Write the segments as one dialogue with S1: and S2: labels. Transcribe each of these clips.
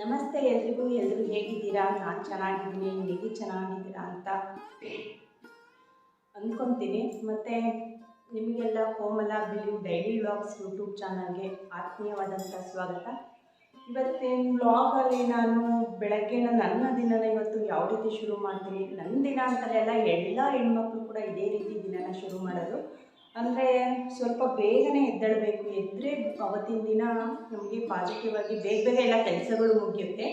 S1: ನಮಸ್ತೆ ಎಲ್ರಿಗೂ ಎಲ್ಲರೂ ಹೇಗಿದ್ದೀರಾ? ನಾನು ಚೆನ್ನಾಗಿದ್ದೀನಿ, ನೀವು ಚೆನ್ನಾಗಿದ್ದೀರಾ ಅಂತ ಅಂದ್ಕೊತೀನಿ ಮತ್ತು ನಿಮಗೆಲ್ಲ ಕೋಮಲ ಬಿಲು ಡೈಲಿ ವ್ಲಾಗ್ಸ್ ಯೂಟ್ಯೂಬ್ ಚಾನಲ್ಗೆ ಆತ್ಮೀಯವಾದಂಥ ಸ್ವಾಗತ. ಇವತ್ತಿನ ವ್ಲಾಗಲ್ಲಿ ನಾನು ಬೆಳಗ್ಗೆ ನನ್ನ ದಿನನ ಇವತ್ತು ಯಾವ ರೀತಿ ಶುರು ಮಾಡ್ತೀನಿ? ನನ್ನ ದಿನ ಅಂತಲೇ ಅಲ್ಲ, ಎಲ್ಲ ಹೆಣ್ಮಕ್ಳು ಕೂಡ ಇದೇ ರೀತಿ ದಿನನ ಶುರು ಮಾಡೋದು. ಅಂದರೆ ಸ್ವಲ್ಪ ಬೇಗನೆ ಎದ್ದೇಳಬೇಕು. ಎದ್ದರೆ ಅವತ್ತಿನ ದಿನ ನಮಗೆ ಪಾಸಿಟಿವ್ ಆಗಿ ಬೇಗ ಬೇಗ ಎಲ್ಲ ಕೆಲಸಗಳು ಮುಗಿಯುತ್ತೆ.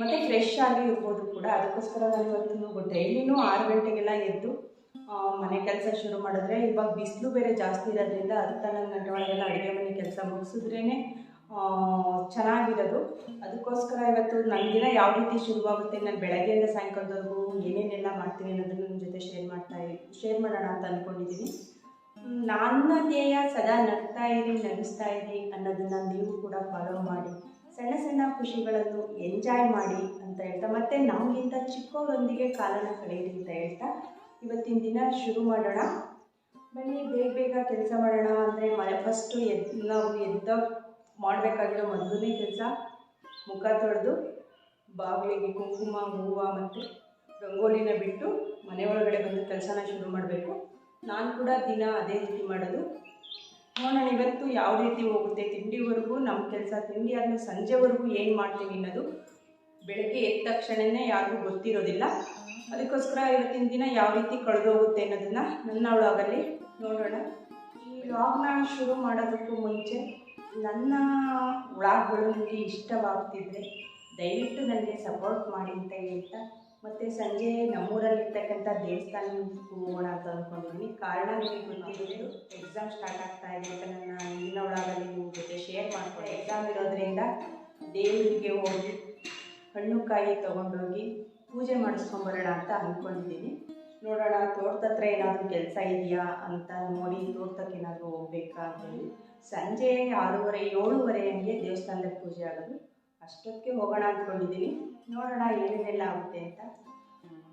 S1: ಮತ್ತು ಫ್ರೆಶ್ ಆಗಿ ಇರ್ಬೋದು ಕೂಡ. ಅದಕ್ಕೋಸ್ಕರ ನಾನು ಇವತ್ತು ಡೈಲಿನೂ ಆರು ಗಂಟೆಗೆಲ್ಲ ಎದ್ದು ಮನೆ ಕೆಲಸ ಶುರು ಮಾಡಿದ್ರೆ ಇವಾಗ ಬಿಸಿಲು ಬೇರೆ ಜಾಸ್ತಿ ಇರೋದ್ರಿಂದ ಹತ್ತು ಹನ್ನೊಂದು ಗಂಟೆ ಒಳಗೆಲ್ಲ ಅಡುಗೆ ಮನೆ ಕೆಲಸ ಮುಗಿಸಿದ್ರೇ ಚೆನ್ನಾಗಿರೋದು. ಅದಕ್ಕೋಸ್ಕರ ಇವತ್ತು ನನ್ನ ದಿನ ಯಾವ ರೀತಿ ಶುರುವಾಗುತ್ತೆ, ನಾನು ಬೆಳಗ್ಗೆಯಿಂದ ಸಾಯಂಕಾಲದವರೆಗೂ ಏನೇನೆಲ್ಲ ಮಾಡ್ತೀನಿ ಅನ್ನೋದನ್ನು ನಿಮ್ಮ ಜೊತೆ ಶೇರ್ ಮಾಡ್ತಾ ಶೇರ್ ಮಾಡೋಣ ಅಂತ ಅಂದ್ಕೊಂಡಿದ್ದೀನಿ ನನ್ನ ಧ್ಯೇಯ ಸದಾ ನಗ್ತಾ ಇರಿ, ನಗಿಸ್ತಾ ಇರಿ ಅನ್ನೋದನ್ನು ನೀವು ಕೂಡ ಫಾಲೋ ಮಾಡಿ. ಸಣ್ಣ ಸಣ್ಣ ಖುಷಿಗಳನ್ನು ಎಂಜಾಯ್ ಮಾಡಿ ಅಂತ ಹೇಳ್ತಾ, ಮತ್ತು ನಮಗಿಂತ ಚಿಕ್ಕವರೊಂದಿಗೆ ಕಾಲನ ಕಳೆಯಿರಿ ಅಂತ ಹೇಳ್ತಾ, ಇವತ್ತಿನ ದಿನ ಶುರು ಮಾಡೋಣ. ಬನ್ನಿ, ಬೇಗ ಬೇಗ ಕೆಲಸ ಮಾಡೋಣ ಅಂದರೆ ಮನೆ ಫಸ್ಟು ಎದ್, ನಾವು ಎದ್ದ ಮಾಡಬೇಕಾಗಿರೋ ಮೊದಲನೇ ಕೆಲಸ, ಮುಖ ತೊಳೆದು ಬಾಗಿಲಿಗೆ ಕುಂಕುಮ, ಹೂವು ಮತ್ತು ರಂಗೋಲಿನ ಬಿಟ್ಟು ಮನೆ ಒಳಗಡೆ ಬಂದು ಕೆಲಸನ ಶುರು ಮಾಡಬೇಕು. ನಾನು ಕೂಡ ದಿನ ಅದೇ ರೀತಿ ಮಾಡೋದು. ನೋಡೋಣ, ಇವತ್ತು ಯಾವ ರೀತಿ ಹೋಗುತ್ತೆ? ತಿಂಡಿವರೆಗೂ ನಮ್ಮ ಕೆಲಸ, ತಿಂಡಿ ಆದಮೇಲೆ ಸಂಜೆವರೆಗೂ ಏನು ಮಾಡ್ತೀನಿ ಅನ್ನೋದು ಬೆಳಗ್ಗೆ ಎದ್ದ ತಕ್ಷಣವೇ ಯಾರಿಗೂ ಗೊತ್ತಿರೋದಿಲ್ಲ. ಅದಕ್ಕೋಸ್ಕರ ಇವತ್ತಿನ ದಿನ ಯಾವ ರೀತಿ ಕಳೆದೋಗುತ್ತೆ ಅನ್ನೋದನ್ನು ನನ್ನ ಅವಳಾಗಲ್ಲಿ ನೋಡೋಣ. ಈ ವ್ಲಾಗ್ನ ಶುರು ಮಾಡೋದಕ್ಕೂ ಮುಂಚೆ ನನ್ನ ವ್ಲಾಗ್ಗಳು ನಿಮಗೆ ಇಷ್ಟವಾಗ್ತಿದ್ರೆ ದಯವಿಟ್ಟು ನನಗೆ ಸಪೋರ್ಟ್ ಮಾಡಿ ಅಂತ ಹೇಳ್ತಾ ಮತ್ತು ಸಂಜೆ ನಮ್ಮೂರಲ್ಲಿರ್ತಕ್ಕಂಥ ದೇವಸ್ಥಾನ ಹೋಗೋಣ ಅಂತ ಅಂದ್ಕೊಂಡಿದ್ದೀನಿ ಕಾರಣ ನಿಮಗೆ ಗೊತ್ತಿರೋದು ಎಕ್ಸಾಮ್ ಸ್ಟಾರ್ಟ್ ಆಗ್ತಾ ಇದೆ ಅಂತ ನನ್ನ ಹಿಂದಿನ ಒಳಗಲ್ಲಿ ನಿಮ್ಮ ಜೊತೆ ಶೇರ್ ಮಾಡ್ಕೊಂಡು ಎಕ್ಸಾಮ್ ಇರೋದ್ರಿಂದ ದೇವರಿಗೆ ಹೋಗಿ ಹಣ್ಣು ಕಾಯಿ ತೊಗೊಂಡೋಗಿ ಪೂಜೆ ಮಾಡಿಸ್ಕೊಂಬರೋಣ ಅಂತ ಅಂದ್ಕೊಂಡಿದ್ದೀನಿ ನೋಡೋಣ ತೋಟದ ಹತ್ರ ಏನಾದರೂ ಕೆಲಸ ಇದೆಯಾ ಅಂತ ನೋಡಿ ತೋಟಕ್ಕೆ ಏನಾದರೂ ಹೋಗ್ಬೇಕಾ ಅಂತೇಳಿ ಸಂಜೆ ಆರೂವರೆ ಏಳುವರೆ ಹಂಗೆ ದೇವಸ್ಥಾನದಲ್ಲಿ ಪೂಜೆ ಆಗೋದು. ಅಷ್ಟೊತ್ತಿಗೆ ಹೋಗೋಣ ಅಂದ್ಕೊಂಡಿದ್ದೀನಿ ನೋಡೋಣ ಏನೇನೆಲ್ಲ ಆಗುತ್ತೆ ಅಂತ.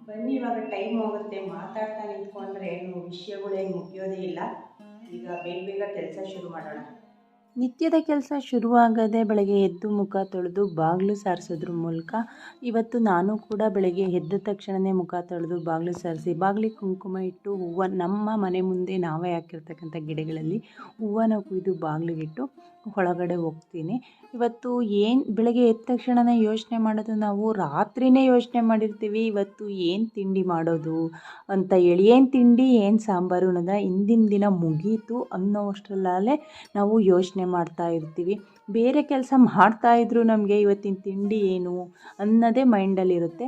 S1: ಬನ್ನಿ, ಇವಾಗ ಟೈಮ್ ಹೋಗುತ್ತೆ. ಮಾತಾಡ್ತಾ ನಿಂತ್ಕೊಂಡ್ರೆ ಏನು ವಿಷಯಗಳೇನು ಮುಗಿಯೋದೇ ಇಲ್ಲ. ಈಗ ಬೇಗ ಬೇಗ ಕೆಲಸ ಶುರು ಮಾಡೋಣ.
S2: ನಿತ್ಯದ ಕೆಲಸ ಶುರುವಾಗದೆ ಬೆಳಗ್ಗೆ ಎದ್ದು ಮುಖ ತೊಳೆದು ಬಾಗಿಲು ಸಾರಿಸೋದ್ರ ಮೂಲಕ ಇವತ್ತು ನಾನು ಕೂಡ ಬೆಳಗ್ಗೆ ಎದ್ದ ತಕ್ಷಣವೇ ಮುಖ ತೊಳೆದು ಬಾಗಿಲು ಸಾರಿಸಿ, ಬಾಗಿಲಿಗೆ ಕುಂಕುಮ ಇಟ್ಟು ಹೂವು ನಮ್ಮ ಮನೆ ಮುಂದೆ ನಾವೇ ಹಾಕಿರ್ತಕ್ಕಂಥ ಗಿಡಗಳಲ್ಲಿ ಹೂವನ್ನು ಕುಯ್ದು ಬಾಗಿಲಿಗಿಟ್ಟು ಒಳಗಡೆ ಹೋಗ್ತೀನಿ. ಇವತ್ತು ಏನು ಬೆಳಗ್ಗೆ ಎದ್ದ ತಕ್ಷಣನೇ ಯೋಚನೆ ಮಾಡೋದು, ನಾವು ರಾತ್ರಿನೇ ಯೋಚನೆ ಮಾಡಿರ್ತೀವಿ. ಇವತ್ತು ಏನು ತಿಂಡಿ ಮಾಡೋದು ಅಂತ ಹೇಳಿ, ಏನು ತಿಂಡಿ, ಏನು ಸಾಂಬಾರು ಅನ್ನೋದನ್ನ ಹಿಂದಿನ ದಿನ ಮುಗೀತು ಅನ್ನೋಷ್ಟರಲ್ಲೇ ನಾವು ಯೋಚನೆ ಮಾಡ್ತಾ ಇರ್ತೀವಿ. ಬೇರೆ ಕೆಲಸ ಮಾಡ್ತಾಯಿದ್ರು ನಮಗೆ ಇವತ್ತಿನ ತಿಂಡಿ ಏನು ಅನ್ನೋದೇ ಮೈಂಡಲ್ಲಿರುತ್ತೆ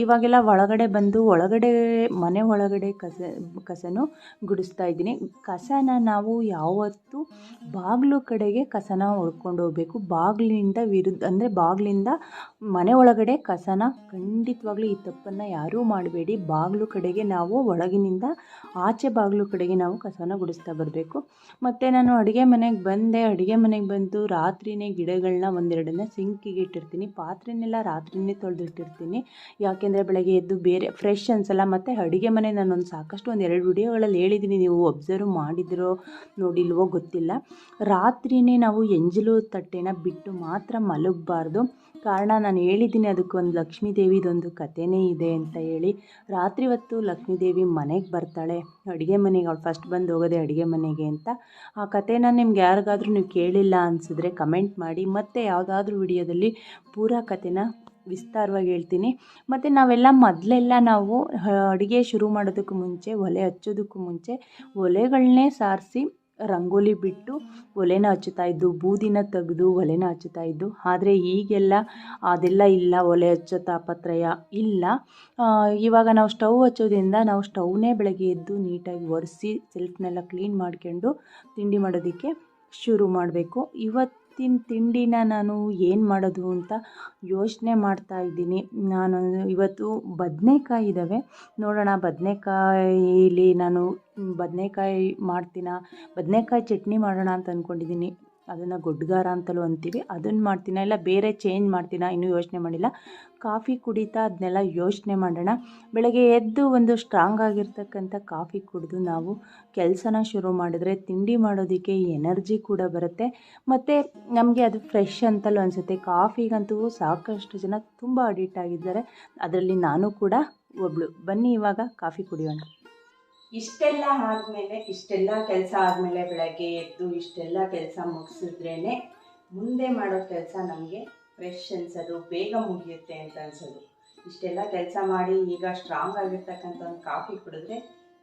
S2: ಇವಾಗೆಲ್ಲ ಒಳಗಡೆ ಬಂದು ಒಳಗಡೆ, ಮನೆ ಒಳಗಡೆ ಕಸ, ಕಸನು ಗುಡಿಸ್ತಾ ಇದ್ದೀನಿ. ಕಸನ ನಾವು ಯಾವತ್ತೂ ಬಾಗಿಲು ಕಡೆಗೆ ಕಸನ ಹೊಡ್ಕೊಂಡು ಹೋಗ್ಬೇಕು. ಬಾಗಿಲಿಂದ ವಿರುದ್ಧ ಅಂದರೆ ಬಾಗಿಲಿಂದ ಮನೆ ಒಳಗಡೆ ಕಸನ ಖಂಡಿತವಾಗ್ಲೂ ಈ ತಪ್ಪನ್ನು ಯಾರೂ ಮಾಡಬೇಡಿ. ಬಾಗಿಲು ಕಡೆಗೆ ನಾವು ಒಳಗಿನಿಂದ ಆಚೆ ಬಾಗಿಲು ಕಡೆಗೆ ನಾವು ಕಸನ ಗುಡಿಸ್ತಾ ಬರಬೇಕು. ಮತ್ತು ನಾನು ಅಡುಗೆ ಮನೆಗೆ ಬಂದೆ. ಅಡುಗೆ ಮನೆಗೆ ಬಂದು ರಾತ್ರಿನೇ ಗಿಡಗಳನ್ನ ಒಂದೆರಡನ್ನ ಸಿಂಕಿಗೆ ಇಟ್ಟಿರ್ತೀನಿ. ಪಾತ್ರೆನೆಲ್ಲ ರಾತ್ರಿನೇ ತೊಳೆದಿಟ್ಟಿರ್ತೀನಿ. ಯಾಕೆಂದರೆ ಬೆಳಗ್ಗೆ ಎದ್ದು ಬೇರೆ ಫ್ರೆಶ್ ಅನ್ಸಲ್ಲ, ಮತ್ತು ಅಡುಗೆ ಮನೆ ನಾನೊಂದು ಸಾಕಷ್ಟು ಒಂದು ಎರಡು ವಿಡಿಯೋಗಳಲ್ಲಿ ಹೇಳಿದ್ದೀನಿ ನೀವು ಒಬ್ಸರ್ವ್ ಮಾಡಿದಿರೋ ನೋಡಿಲ್ವೋ ಗೊತ್ತಿಲ್ಲ. ರಾತ್ರಿನೇ ನಾವು ಎಂಜಲು ತಟ್ಟೆನ ಬಿಟ್ಟು ಮಾತ್ರ ಮಲಗಬಾರ್ದು. ಕಾರಣ ನಾನು ಹೇಳಿದ್ದೀನಿ ಅದಕ್ಕೊಂದು ಲಕ್ಷ್ಮೀ ದೇವಿದೊಂದು ಕಥೆನೇ ಇದೆ ಅಂತ ಹೇಳಿ. ರಾತ್ರಿ ಹೊತ್ತು ಲಕ್ಷ್ಮೀ ದೇವಿ ಮನೆಗೆ ಬರ್ತಾಳೆ. ಅಡುಗೆ ಮನೆಗೆ, ಅವಳು ಫಸ್ಟ್ ಬಂದು ಹೋಗೋದೆ ಅಡುಗೆ ಮನೆಗೆ ಅಂತ. ಆ ಕಥೆನ ನಿಮ್ಗೆ ಯಾರಿಗಾದ್ರೂ ನೀವು ಕೇಳಿಲ್ಲ ಅನಿಸಿದ್ರೆ ಕಮೆಂಟ್ ಮಾಡಿ. ಮತ್ತೆ ಯಾವುದಾದ್ರೂ ವಿಡಿಯೋದಲ್ಲಿ ಪೂರಾ ಕಥೆನ ವಿಸ್ತಾರವಾಗಿ ಹೇಳ್ತೀನಿ. ಮತ್ತು ನಾವೆಲ್ಲ ಮೊದಲೆಲ್ಲ ನಾವು ಅಡುಗೆ ಶುರು ಮಾಡೋದಕ್ಕೂ ಮುಂಚೆ, ಒಲೆ ಹಚ್ಚೋದಕ್ಕೂ ಮುಂಚೆ ಒಲೆಗಳನ್ನೇ ಸಾರಿಸಿ ರಂಗೋಲಿ ಬಿಟ್ಟು ಒಲೆನ ಹಚ್ಚುತ್ತಾ ಇದ್ದು, ಬೂದಿನ ತೆಗೆದು ಒಲೆನ ಹಚ್ಚುತ್ತಾ ಇದ್ದು, ಆದರೆ ಈಗೆಲ್ಲ ಅದೆಲ್ಲ ಇಲ್ಲ. ಒಲೆ ಹಚ್ಚೋ ತಾಪತ್ರಯ ಇಲ್ಲ. ಇವಾಗ ನಾವು ಸ್ಟವ್ ಹಚ್ಚೋದ್ರಿಂದ ನಾವು ಸ್ಟವ್ನೇ ಬೆಳಗ್ಗೆ ಎದ್ದು ನೀಟಾಗಿ ಒರೆಸಿ ಸೆಲ್ಫ್ನೆಲ್ಲ ಕ್ಲೀನ್ ಮಾಡ್ಕೊಂಡು ತಿಂಡಿ ಮಾಡೋದಕ್ಕೆ ಶುರು ಮಾಡಬೇಕು. ಇವತ್ತಿನ ತಿಂಡಿನ ನಾನು ಏನು ಮಾಡೋದು ಅಂತ ಯೋಚನೆ ಮಾಡ್ತಾ ಇದ್ದೀನಿ. ನಾನು ಇವತ್ತು ಬದನೇಕಾಯಿ ಇದ್ದಾವೆ ನೋಡೋಣ, ಬದನೇಕಾಯಿಲಿ ನಾನು ಬದನೇಕಾಯಿ ಮಾಡ್ತೀನ? ಬದನೇಕಾಯಿ ಚಟ್ನಿ ಮಾಡೋಣ ಅಂತ ಅಂದ್ಕೊಂಡಿದ್ದೀನಿ ಅದನ್ನು ಗೊಡ್ಗಾರ ಅಂತಲೂ ಅಂತೀವಿ. ಅದನ್ನು ಮಾಡ್ತೀನ ಇಲ್ಲ ಬೇರೆ ಚೇಂಜ್ ಮಾಡ್ತೀನ ಇನ್ನೂ ಯೋಚನೆ ಮಾಡಿಲ್ಲ. ಕಾಫಿ ಕುಡಿತಾ ಅದನ್ನೆಲ್ಲ ಯೋಚನೆ ಮಾಡೋಣ. ಬೆಳಗ್ಗೆ ಎದ್ದು ಒಂದು ಸ್ಟ್ರಾಂಗ್ ಆಗಿರ್ತಕ್ಕಂಥ ಕಾಫಿ ಕುಡಿದು ನಾವು ಕೆಲಸನ ಶುರು ಮಾಡಿದ್ರೆ ತಿಂಡಿ ಮಾಡೋದಕ್ಕೆ ಎನರ್ಜಿ ಕೂಡ ಬರುತ್ತೆ. ಮತ್ತು ನಮಗೆ ಅದು ಫ್ರೆಶ್ ಅಂತಲೂ ಅನಿಸುತ್ತೆ. ಕಾಫಿಗಂತೂ ಸಾಕಷ್ಟು ಜನ ತುಂಬ ಅಡಿಕ್ಟ್ ಆಗಿದ್ದಾರೆ. ಅದರಲ್ಲಿ ನಾನು ಕೂಡ ಒಬ್ಬಳು ಬನ್ನಿ ಇವಾಗ ಕಾಫಿ ಕುಡಿಯೋಣ.
S1: ಇಷ್ಟೆಲ್ಲ ಆದಮೇಲೆ, ಇಷ್ಟೆಲ್ಲ ಕೆಲಸ ಆದಮೇಲೆ ಬೆಳಗ್ಗೆ ಎದ್ದು ಇಷ್ಟೆಲ್ಲ ಕೆಲಸ ಮುಗಿಸಿದ್ರೇ ಮುಂದೆ ಮಾಡೋ ಕೆಲಸ ನಮಗೆ ಫ್ರೆಶ್ ಅನ್ಸೋದು, ಬೇಗ ಮುಗಿಯುತ್ತೆ ಅಂತ ಅನ್ಸೋದು. ಇಷ್ಟೆಲ್ಲ ಕೆಲಸ ಮಾಡಿ ಈಗ ಸ್ಟ್ರಾಂಗ್ ಆಗಿರ್ತಕ್ಕಂಥ ಒಂದು ಕಾಫಿ ಕುಡಿದ್ರೆ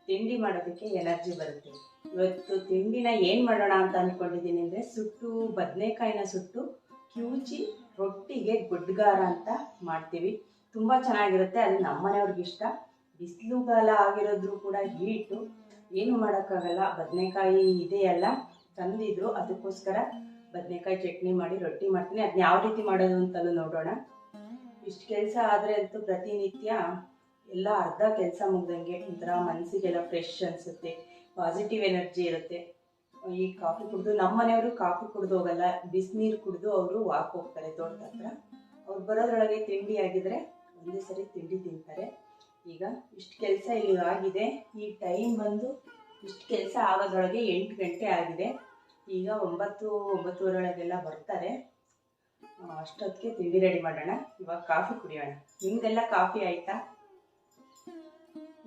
S1: ತಿಂಡಿ ಮಾಡೋದಕ್ಕೆ ಎನರ್ಜಿ ಬರುತ್ತೆ. ಇವತ್ತು ತಿಂಡಿನ ಏನು ಮಾಡೋಣ ಅಂತ ಅಂದ್ಕೊಂಡಿದ್ದೀನಿ ಅಂದರೆ ಸುಟ್ಟು, ಬದನೆಕಾಯಿನ ಸುಟ್ಟು ಕ್ಯೂಚಿ ರೊಟ್ಟಿಗೆ ಗುಡ್ಗಾರ ಅಂತ ಮಾಡ್ತೀವಿ. ತುಂಬ ಚೆನ್ನಾಗಿರುತ್ತೆ, ಅದು ನಮ್ಮನೆಯವ್ರಿಗೆ ಇಷ್ಟ. ಬಿಸಿಲುಗಾಲ ಆಗಿರೋದ್ರೂ ಕೂಡ ಹೀಟು. ಏನು ಮಾಡೋಕ್ಕಾಗಲ್ಲ. ಬದನೆಕಾಯಿ ಇದೆಯಲ್ಲ ತಂದಿದ್ರು. ಅದಕ್ಕೋಸ್ಕರ ಬದನೆಕಾಯಿ ಚಟ್ನಿ ಮಾಡಿ, ರೊಟ್ಟಿ ಮಾಡ್ತೀನಿ. ಅದನ್ನ ಯಾವ ರೀತಿ ಮಾಡೋದು ಅಂತಲೂ ನೋಡೋಣ. ಇಷ್ಟು ಕೆಲಸ ಆದರೆ ಅಂತೂ ಪ್ರತಿನಿತ್ಯ ಎಲ್ಲ ಅರ್ಧ ಕೆಲಸ ಮುಗ್ದಂಗೆ ಒಂಥರ ಮನಸ್ಸಿಗೆಲ್ಲ ಫ್ರೆಶ್ ಅನಿಸುತ್ತೆ. ಪಾಸಿಟಿವ್ ಎನರ್ಜಿ ಇರುತ್ತೆ. ಈ ಕಾಫಿ ಕುಡಿದು ನಮ್ಮ ಮನೆಯವರು ಕಾಫಿ ಕುಡಿದು ಹೋಗಲ್ಲ. ಬಿಸಿನೀರು ಕುಡಿದು ಅವರು ವಾಕ್ ಹೋಗ್ತಾರೆ ತೋಟದ ಹತ್ರ. ಅವ್ರು ಬರೋದ್ರೊಳಗೆ ತಿಂಡಿ ಆಗಿದ್ರೆ ಒಂದೇ ಸರಿ ತಿಂಡಿ ತಿಂತಾರೆ. ಈಗ ಇಷ್ಟು ಕೆಲಸ ಇಲ್ಲಿ ಆಗಿದೆ. ಈ ಟೈಮ್ ಬಂದು ಇಷ್ಟು ಕೆಲಸ ಆಗೋದ್ರೊಳಗೆ ಎಂಟು ಗಂಟೆ ಆಗಿದೆ. ಈಗ ಒಂಬತ್ತು ಒಂಬತ್ತುವರೆ ಒಳಗೆಲ್ಲ ಬರ್ತಾರೆ ಅಷ್ಟೊತ್ತಿಗೆ ತಿಂಡಿ ರೆಡಿ ಮಾಡೋಣ. ಇವಾಗ ಕಾಫಿ ಕುಡಿಯೋಣ. ನಿಮ್ದೆಲ್ಲ ಕಾಫಿ ಆಯ್ತಾ?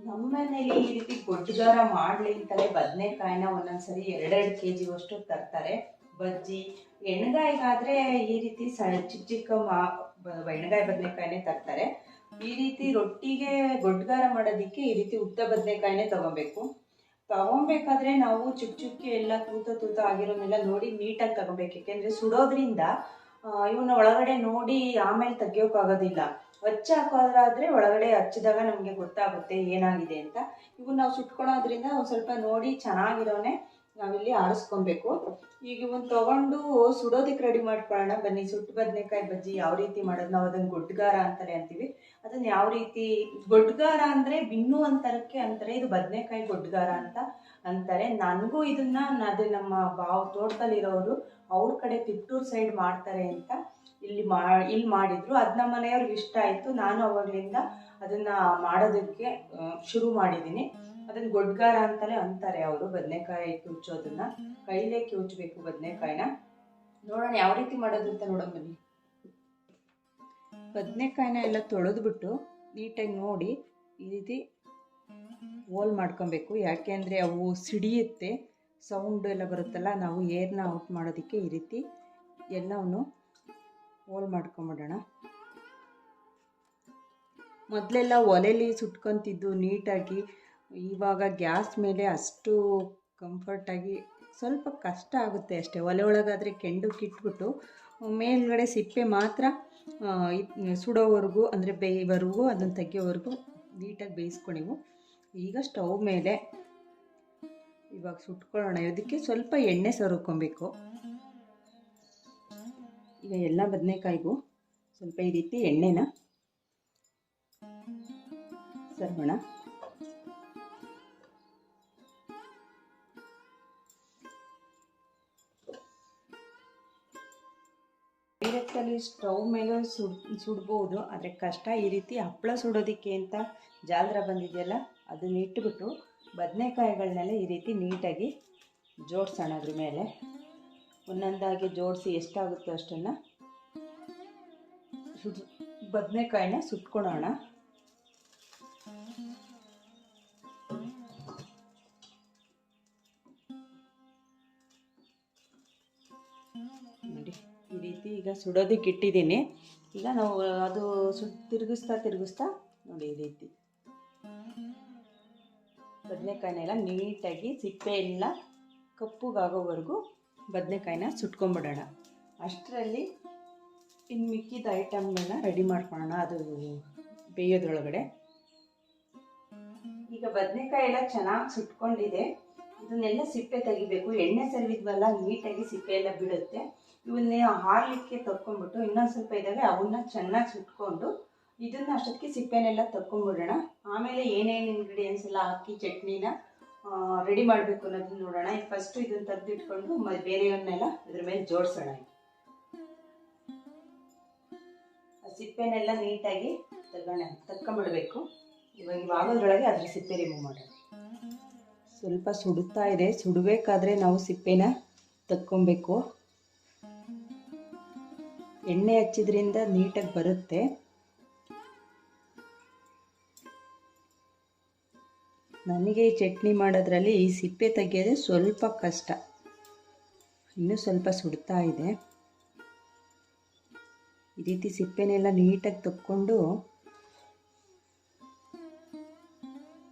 S1: ನಮ್ಮ ಮನೇಲಿ ಈ ರೀತಿ ಗೊಡ್ಡುಗಾರ ಮಾಡ್ಲಿ ಅಂತಲೇ ಬದನೆಕಾಯಿನ ಒಂದೊಂದ್ಸರಿ ಎರಡೆರಡು ಕೆ ಜಿವಷ್ಟು ತರ್ತಾರೆ. ಬಜ್ಜಿ, ಎಣ್ಗಾಯಿಗಾದರೆ ಈ ರೀತಿ ಸಣ್ಣ ಚಿಕ್ಕ ಚಿಕ್ಕ ಮಾ ಎಣ್ಗಾಯಿ, ಬದನೆಕಾಯಿನೇ ತರ್ತಾರೆ. ಈ ರೀತಿ ರೊಟ್ಟಿಗೆ ಗೊಡ್ಗಾರ ಮಾಡೋದಕ್ಕೆ ಈ ರೀತಿ ಉದ್ದ ಬದನೆಕಾಯಿನೇ ತಗೊಬೇಕು. ತಗೊಬೇಕಾದ್ರೆ ನಾವು ಚಿಕ್ಕ ಚುಕ್ಕಿ ಎಲ್ಲ ತೂತ ತೂತ ಆಗಿರೋನೆಲ್ಲ ನೋಡಿ ನೀಟಾಗಿ ತಗೋಬೇಕು. ಯಾಕೆಂದ್ರೆ ಸುಡೋದ್ರಿಂದ ಇವನ್ನ ಒಳಗಡೆ ನೋಡಿ ಆಮೇಲೆ ತೆಗಿಯೋಕ್ಕಾಗೋದಿಲ್ಲ ಹಚ್ಚ ಹಾಕೋದ್ರಾದ್ರೆ ಒಳಗಡೆ ಹಚ್ಚಿದಾಗ ನಮಗೆ ಗೊತ್ತಾಗುತ್ತೆ ಏನಾಗಿದೆ ಅಂತ. ಇವನ್ನ ನಾವು ಸುಟ್ಕೊಳ್ಳೋದ್ರಿಂದ ಒಂದು ಸ್ವಲ್ಪ ನೋಡಿ ಚೆನ್ನಾಗಿರೋನೆ ನಾವಿಲ್ಲಿ ಆರಿಸ್ಕೊಬೇಕು. ಈಗ ಇವನ್ ತಗೊಂಡು ಸುಡೋದಕ್ಕೆ ರೆಡಿ ಮಾಡ್ಕೊಳ್ಳೋಣ. ಬನ್ನಿ, ಸುಟ್ಟು ಬದನೆಕಾಯಿ ಬಜ್ಜಿ ಯಾವ ರೀತಿ ಮಾಡೋದು? ನಾವು ಅದನ್ನ ಗೊಡ್ಗಾರ ಅಂತಾನೆ ಅಂತೀವಿ. ಅದನ್ನ ಯಾವ ರೀತಿ? ಗೊಡ್ಗಾರ ಅಂದ್ರೆ ಬಿನ್ನು ಅಂತರಕ್ಕೆ ಅಂತಾರೆ, ಇದು ಬದನೆಕಾಯಿ ಗೊಡ್ಗಾರ ಅಂತ ಅಂತಾರೆ. ನನಗೂ ಇದನ್ನ ಅದೇ ಅದು ನಮ್ಮ ಬಾವ್ ತೋಟದಲ್ಲಿರೋರು ಅವ್ರ ಕಡೆ ತಿಪ್ಟೂರ್ ಸೈಡ್ ಮಾಡ್ತಾರೆ ಅಂತ ಇಲ್ಲಿ ಮಾ, ಇಲ್ಲಿ ಮಾಡಿದ್ರು. ಅದು ನಮ್ಮ ಮನೆಯವ್ರಿಗೆ ಇಷ್ಟ ಆಯಿತು. ನಾನು ಅವಾಗಲಿಂದ ಅದನ್ನ ಮಾಡೋದಕ್ಕೆ ಶುರು ಮಾಡಿದ್ದೀನಿ ಅದನ್ನ ಗೊಡ್ಗಾರ ಅಂತಲೇ ಅಂತಾರೆ ಅವರು. ಬದನೆಕಾಯಿ ಕಿವುಚೋದನ್ನ ಕೈಲೇ ಕಿವುಚಬೇಕು ಬದನೆಕಾಯಿನ. ನೋಡೋಣ ಯಾವ ರೀತಿ ಮಾಡೋದು ಅಂತ ನೋಡೋಣ ಬನ್ನಿ. ಬದನೆಕಾಯಿನ ಎಲ್ಲ ತೊಳೆದ್ಬಿಟ್ಟು ನೀಟಾಗಿ ನೋಡಿ ಈ ರೀತಿ ಹೋಲ್ ಮಾಡ್ಕೊಬೇಕು. ಯಾಕೆ ಅಂದರೆ ಅವು ಸಿಡಿಯುತ್ತೆ, ಸೌಂಡ್ ಎಲ್ಲ ಬರುತ್ತಲ್ಲ, ನಾವು ಏರ್ನ ಔಟ್ ಮಾಡೋದಕ್ಕೆ ಈ ರೀತಿ ಎಲ್ಲವನ್ನು ಹೋಲ್ ಮಾಡ್ಕೊಂಬಿಡೋಣ. ಮೊದಲೆಲ್ಲ ಒಲೆಯಲ್ಲಿ ಸುಟ್ಕೊತಿದ್ದು ನೀಟಾಗಿ ಇವಾಗ ಗ್ಯಾಸ್ ಮೇಲೆ ಅಷ್ಟು ಕಂಫರ್ಟಾಗಿ ಸ್ವಲ್ಪ ಕಷ್ಟ ಆಗುತ್ತೆ ಅಷ್ಟೇ. ಒಲೆ ಒಳಗಾದರೆ ಕೆಂಡು ಕಿಟ್ಬಿಟ್ಟು ಮೇಲ್ಗಡೆ ಸಿಪ್ಪೆ ಮಾತ್ರ ಸುಡೋವರೆಗೂ, ಅಂದರೆ ಬೇಯವರೆಗೂ ಅದನ್ನು ತೆಗಿಯೋವರೆಗೂ ನೀಟಾಗಿ ಬೇಯಿಸ್ಕೊಂಡಿವು ಈಗ ಸ್ಟವ್ ಮೇಲೆ ಇವಾಗ ಸುಟ್ಕೊಳ್ಳೋಣ. ಇದಕ್ಕೆ ಸ್ವಲ್ಪ ಎಣ್ಣೆ ಸವರ್ಕೊಬೇಕು ಈಗ ಎಲ್ಲ ಬದನೆಕಾಯಿಗೂ ಸ್ವಲ್ಪ ಈ ರೀತಿ ಎಣ್ಣೆನ ಸರ್ವಣ ಡೈರೆಕ್ಟಲ್ಲಿ ಸ್ಟವ್ ಮೇಲೆ ಸುಡ್, ಸುಡ್ಬೋದು. ಆದರೆ ಕಷ್ಟ ಈ ರೀತಿ ಹಪ್ಪಳ ಸುಡೋದಕ್ಕೆ ಅಂತ ಜಾಲರ ಬಂದಿದೆಯಲ್ಲ, ಅದನ್ನ ಇಟ್ಬಿಟ್ಟು ಬದನೆಕಾಯಿಗಳನ್ನೆಲ್ಲ ಈ ರೀತಿ ನೀಟಾಗಿ ಜೋಡಿಸೋಣ ಅದ್ರ ಮೇಲೆ. ಒಂದೊಂದಾಗಿ ಜೋಡಿಸಿ ಎಷ್ಟಾಗುತ್ತೋ ಅಷ್ಟನ್ನು ಸುಡ್, ಬದನೆಕಾಯಿನ ಸುಟ್ಕೊಳೋಣ. ಈ ರೀತಿ ಈಗ ಸುಡೋದಕ್ಕೆ ಇಟ್ಟಿದ್ದೀನಿ. ಈಗ ನಾವು, ಅದು ಸು, ತಿರುಗಿಸ್ತಾ ತಿರುಗಿಸ್ತಾ ನೋಡಿ ಈ ರೀತಿ. ಬದನೆಕಾಯಿನೆಲ್ಲ ನೀಟಾಗಿ ಸಿಪ್ಪೆ ಎಲ್ಲ ಕಪ್ಪುಗಾಗೋವರೆಗೂ ಬದನೆಕಾಯಿನ ಸುಟ್ಕೊಂಬಿಡೋಣ. ಅಷ್ಟರಲ್ಲಿ ಇನ್ನು ಮಿಕ್ಕಿದ ಐಟಮ್ಗಳನ್ನ ರೆಡಿ ಮಾಡ್ಕೊಳ್ಳೋಣ. ಅದು ಬೇಯೋದ್ರೊಳಗಡೆ. ಈಗ ಬದನೆಕಾಯಿ ಎಲ್ಲ ಚೆನ್ನಾಗಿ ಸುಟ್ಕೊಂಡಿದೆ. ಇದನ್ನೆಲ್ಲ ಸಿಪ್ಪೆ ತೆಗಿಬೇಕು. ಎಣ್ಣೆ ಸರಿವಿದ್ವಲ್ಲ, ನೀಟಾಗಿ ಸಿಪ್ಪೆ ಎಲ್ಲ ಬಿಡುತ್ತೆ. ಇವನ್ನೇ ಹಾರ್ಲಿಕ್ಕೆ ತಕ್ಕೊಂಡ್ಬಿಟ್ಟು ಇನ್ನೊಂದು ಸ್ವಲ್ಪ ಇದ್ದಾವೆ ಅವನ್ನ ಚೆನ್ನಾಗಿ ಸುಟ್ಕೊಂಡು ಇದನ್ನ ಅಷ್ಟೊತ್ತಿಗೆ ಸಿಪ್ಪೆನೆಲ್ಲ ತಕ್ಕೊಂಡ್ಬಿಡೋಣ. ಆಮೇಲೆ ಏನೇನು ಇಂಗ್ರೀಡಿಯೆಂಟ್ಸ್ ಎಲ್ಲ ಹಾಕಿ ಚಟ್ನಿನ ರೆಡಿ ಮಾಡಬೇಕು ಅನ್ನೋದನ್ನ ನೋಡೋಣ. ಫಸ್ಟ್ ಇದನ್ನ ತೆಗೆದು ಇಟ್ಕೊಂಡು ಬೇರೆಯವನ್ನೆಲ್ಲ ಇದ್ರ ಮೇಲೆ ಜೋಡಿಸೋಣ ಸಿಪ್ಪೆನೆಲ್ಲ ನೀಟಾಗಿ ತಗೋಣ ತಕ್ಕೊಂಬಿಡ್ಬೇಕು ಇವಾಗ ಇವಾಗೋದ್ರೊಳಗೆ ಅದ್ರ ಸಿಪ್ಪೆ ರಿಮೂವ್ ಮಾಡೋಣ. ಸ್ವಲ್ಪ ಸುಡುತ್ತಾ ಇದೆ. ಸುಡಬೇಕಾದ್ರೆ ನಾವು ಸಿಪ್ಪೆನ ತಕ್ಕೊಬೇಕು. ಎಣ್ಣೆ ಹಚ್ಚಿದ್ರಿಂದ ನೀಟಾಗಿ ಬರುತ್ತೆ. ನನಗೆ ಈ ಚಟ್ನಿ ಮಾಡೋದ್ರಲ್ಲಿ ಈ ಸಿಪ್ಪೆ ತೆಗೆಯೋದೇ ಸ್ವಲ್ಪ ಕಷ್ಟ. ಇನ್ನೂ ಸ್ವಲ್ಪ ಸುಡ್ತಾ ಇದೆ. ಈ ರೀತಿ ಸಿಪ್ಪೆನೆಲ್ಲ ನೀಟಾಗಿ ತಕ್ಕೊಂಡು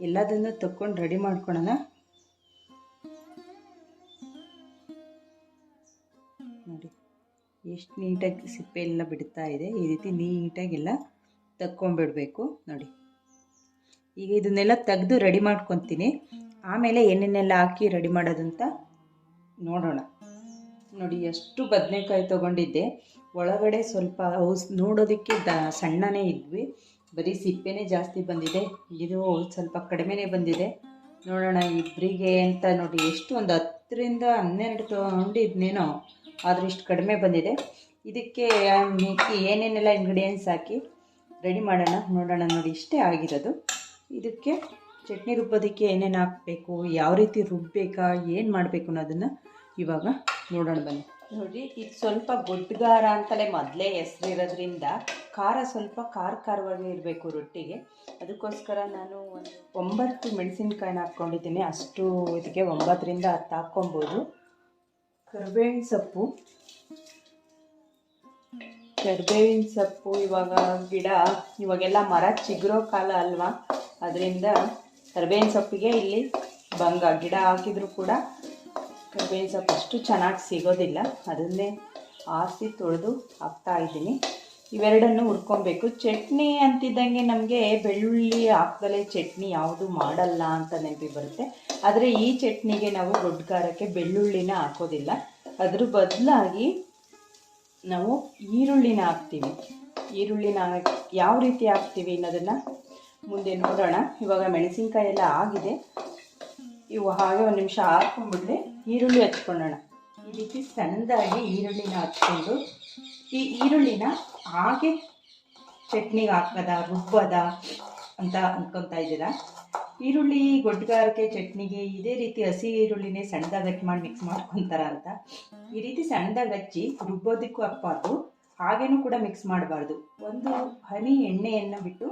S1: ಎಲ್ಲದನ್ನು ತಕ್ಕೊಂಡು ರೆಡಿ ಮಾಡ್ಕೊಳ್ಳೋಣ ಎಷ್ಟು ನೀಟಾಗಿ ಸಿಪ್ಪೆ ಎಲ್ಲ ಬಿಡ್ತಾ ಇದೆ. ಈ ರೀತಿ ನೀಟಾಗೆಲ್ಲ ತಕ್ಕೊಂಬಿಡಬೇಕು. ನೋಡಿ. ಈಗ ಇದನ್ನೆಲ್ಲ ತೆಗೆದು ರೆಡಿ ಮಾಡ್ಕೊತೀನಿ. ಆಮೇಲೆ ಏನೇನೆಲ್ಲ ಹಾಕಿ ರೆಡಿ ಮಾಡೋದಂತ ನೋಡೋಣ. ನೋಡಿ, ಎಷ್ಟು ಬದನೆಕಾಯಿ ತೊಗೊಂಡಿದ್ದೆ. ಒಳಗಡೆ ಸ್ವಲ್ಪ ಔಸ್ ನೋಡೋದಕ್ಕೆ ದ ಸಣ್ಣನೇ ಇದ್ವಿ. ಬರೀ ಸಿಪ್ಪೆನೇ ಜಾಸ್ತಿ ಬಂದಿದೆ. ಇದು ಸ್ವಲ್ಪ ಕಡಿಮೆನೇ ಬಂದಿದೆ. ನೋಡೋಣ ಇಬ್ಬರಿಗೆ ಅಂತ ನೋಡಿ. ಎಷ್ಟು ಒಂದು ಹತ್ತರಿಂದ ಹನ್ನೆರಡು ತೊಗೊಂಡಿದ್ನೇನೋ. ಆದರೂ ಇಷ್ಟು ಕಡಿಮೆ ಬಂದಿದೆ. ಇದಕ್ಕೆ ಮಿಕ್ಕಿ ಏನೇನೆಲ್ಲ ಇಂಗ್ರೀಡಿಯೆಂಟ್ಸ್ ಹಾಕಿ ರೆಡಿ ಮಾಡೋಣ, ನೋಡೋಣ ನೋಡಿ, ಇಷ್ಟೇ ಆಗಿರೋದು. ಇದಕ್ಕೆ ಚಟ್ನಿ ರುಬ್ಬೋದಕ್ಕೆ ಏನೇನು ಹಾಕಬೇಕು, ಯಾವ ರೀತಿ ರುಬ್ಬಬೇಕಾ ಏನು ಮಾಡಬೇಕು ಅನ್ನೋದನ್ನು ಇವಾಗ ನೋಡೋಣ ಬನ್ನಿ. ನೋಡಿ, ಇದು ಸ್ವಲ್ಪ ಗೊಡ್ಗಾರ ಅಂತಲೇ ಮೊದಲೇ ಹೆಸರಿರೋದ್ರಿಂದ ಖಾರ ಸ್ವಲ್ಪ ಖಾರ ಖಾರವಾಗಿ ಇರಬೇಕು ರೊಟ್ಟಿಗೆ. ಅದಕ್ಕೋಸ್ಕರ ನಾನು ಒಂದು ಒಂಬತ್ತು ಮೆಣಸಿನ್ಕಾಯಿನ ಹಾಕ್ಕೊಂಡಿದ್ದೀನಿ. ಅಷ್ಟು ಇದಕ್ಕೆ ಒಂಬತ್ತರಿಂದ ಹತ್ತು ಹಾಕ್ಕೊಬೋದು. ಕರಿಬೇವಿನ ಸೊಪ್ಪು. ಕರ್ಬೇವಿನ ಸೊಪ್ಪು ಇವಾಗ ಗಿಡ, ಇವಾಗೆಲ್ಲ ಮರ ಚಿಗುರೋ ಕಾಲ ಅಲ್ವಾ? ಅದರಿಂದ ಕರ್ಬೇವಿನ ಸೊಪ್ಪಿಗೆ ಇಲ್ಲಿ ಭಂಗ ಗಿಡ ಹಾಕಿದರೂ ಕೂಡ ಕರ್ಬೇವಿನ ಸೊಪ್ಪು ಅಷ್ಟು ಚೆನ್ನಾಗಿ ಸಿಗೋದಿಲ್ಲ. ಅದನ್ನೇ ಆರಿಸಿ ತೊಳೆದು ಹಾಕ್ತಾ ಇದ್ದೀನಿ. ಇವೆರಡನ್ನು ಹುರ್ಕೊಬೇಕು. ಚಟ್ನಿ ಅಂತಿದ್ದಂಗೆ ನಮಗೆ ಬೆಳ್ಳುಳ್ಳಿ ಹಾಕ್ದಲೇ ಚಟ್ನಿ ಯಾವುದು ಮಾಡಲ್ಲ ಅಂತ ನೆನಪಿ ಬರುತ್ತೆ. ಆದರೆ ಈ ಚಟ್ನಿಗೆ ನಾವು ದೊಡ್ಡ ಖಾರಕ್ಕೆ ಬೆಳ್ಳುಳ್ಳಿನ ಹಾಕೋದಿಲ್ಲ. ಅದ್ರ ಬದಲಾಗಿ ನಾವು ಈರುಳ್ಳಿನ ಹಾಕ್ತೀವಿ. ಈರುಳ್ಳಿನ ಯಾವ ರೀತಿ ಹಾಕ್ತೀವಿ ಅನ್ನೋದನ್ನು ಮುಂದೆ ನೋಡೋಣ. ಇವಾಗ ಮೆಣಸಿನ್ಕಾಯಿ ಎಲ್ಲ ಆಗಿದೆ. ಇವು ಹಾಗೆ ಒಂದು ನಿಮಿಷ ಹಾಕ್ಕೊಂಡ್ಬಿಟ್ರೆ ಈರುಳ್ಳಿ ಹಚ್ಕೊಳ್ಳೋಣ. ಈ ರೀತಿ ಸಣ್ಣದಾಗಿ ಈರುಳ್ಳಿನ ಹಚ್ಕೊಂಡು ಈ ಈರುಳ್ಳಿನ ಹಾಗೆ ಚಟ್ನಿಗೆ ಹಾಕದ, ರುಬ್ಬದ ಅಂತ ಅಂದ್ಕೊತಾ ಇದ್ದೀರಾ? ಈರುಳ್ಳಿ ಗೊಡ್ಗಾರಕ್ಕೆ ಚಟ್ನಿಗೆ ಇದೇ ರೀತಿ ಹಸಿ ಈರುಳ್ಳಿನೇ ಸಣ್ಣದಾಗಿ ಮಾಡಿ ಮಿಕ್ಸ್ ಮಾಡ್ಕೊತಾರ ಅಂತ. ಈ ರೀತಿ ಸಣ್ಣದಾಗಿ ಹಚ್ಚಿ ರುಬ್ಬೋದಕ್ಕೂ ಹಾಕ್ಬಾರ್ದು ಹಾಗೇನೂ ಕೂಡ ಮಿಕ್ಸ್ ಮಾಡಬಾರ್ದು. ಒಂದು ಹನಿ ಎಣ್ಣೆಯನ್ನು ಬಿಟ್ಟು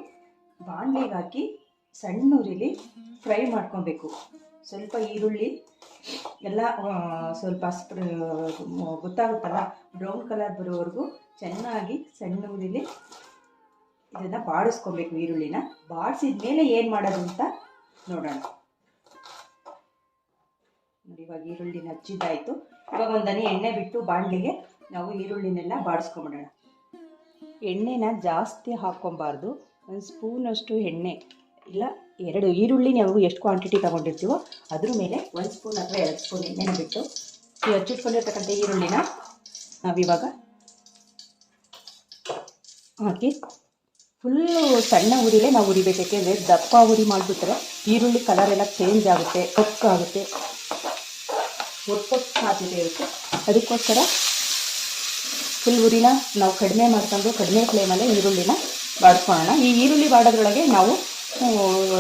S1: ಬಾಣಲೆಗೆ ಹಾಕಿ ಸಣ್ಣ ಉರಿಲಿ ಫ್ರೈ ಮಾಡ್ಕೊಬೇಕು. ಸ್ವಲ್ಪ ಈರುಳ್ಳಿ, ಎಲ್ಲ ಸ್ವಲ್ಪ ಗೊತ್ತಾಗುತ್ತಲ್ಲ ಬ್ರೌನ್ ಕಲರ್ ಬರೋವರೆಗೂ ಚೆನ್ನಾಗಿ ಸಣ್ಣ ಉರಿಲಿ ಇದನ್ನು ಬಾಡಿಸ್ಕೊಬೇಕು ಈರುಳ್ಳಿನ. ಬಾಡಿಸಿದ ಮೇಲೆ ಏನು ಮಾಡೋದು ಅಂತ ನೋಡೋಣ. ನೋಡಿ, ಇವಾಗ ಈರುಳ್ಳಿನ ಹಚ್ಚಿದ್ದಾಯಿತು. ಇವಾಗ ಒಂದನಿ ಎಣ್ಣೆ ಬಿಟ್ಟು ಬಾಣಲಿಗೆ ನಾವು ಈರುಳ್ಳಿನೆಲ್ಲ ಬಾಡಿಸ್ಕೊಂಬಿಡೋಣ. ಎಣ್ಣೆನ ಜಾಸ್ತಿ ಹಾಕ್ಕೊಬಾರ್ದು. ಒಂದು ಸ್ಪೂನಷ್ಟು ಎಣ್ಣೆ, ಇಲ್ಲ ಎರಡು ಈರುಳ್ಳಿ ನಾವು ಎಷ್ಟು ಕ್ವಾಂಟಿಟಿ ತೊಗೊಂಡಿರ್ತೀವೋ ಅದ್ರ ಮೇಲೆ ಒಂದು ಸ್ಪೂನ್ ಅಥವಾ ಎರಡು ಸ್ಪೂನ್ ಎಣ್ಣೆನ ಬಿಟ್ಟು ಹಚ್ಚಿಟ್ಕೊಂಡಿರ್ತಕ್ಕಂಥ ಈರುಳ್ಳಿನ ನಾವಿವಾಗ ಹಾಕಿ ಫುಲ್ಲು ಸಣ್ಣ ಉರಿಲೇ ನಾವು ಉರಿಬೇಕು. ಯಾಕೆಂದರೆ ದಪ್ಪ ಉರಿ ಮಾಡಿಬಿಟ್ರೆ ಈರುಳ್ಳಿ ಕಲರ್ ಎಲ್ಲ ಚೇಂಜ್ ಆಗುತ್ತೆ ಕಪ್ಪಾಗುತ್ತೆ ಒಟ್ಟೊಟ್ಟು ಸಾಧ್ಯತೆ ಇರುತ್ತೆ. ಅದಕ್ಕೋಸ್ಕರ ಫುಲ್ ಉರಿನ ನಾವು ಕಡಿಮೆ ಮಾಡ್ಕೊಂಡು ಕಡಿಮೆ ಫ್ಲೇಮಲ್ಲೇ ಈರುಳ್ಳಿನ ಬಾಡ್ಕೊಳ್ಳೋಣ. ಈ ಈರುಳ್ಳಿ ಬಾಡೋದ್ರೊಳಗೆ ನಾವು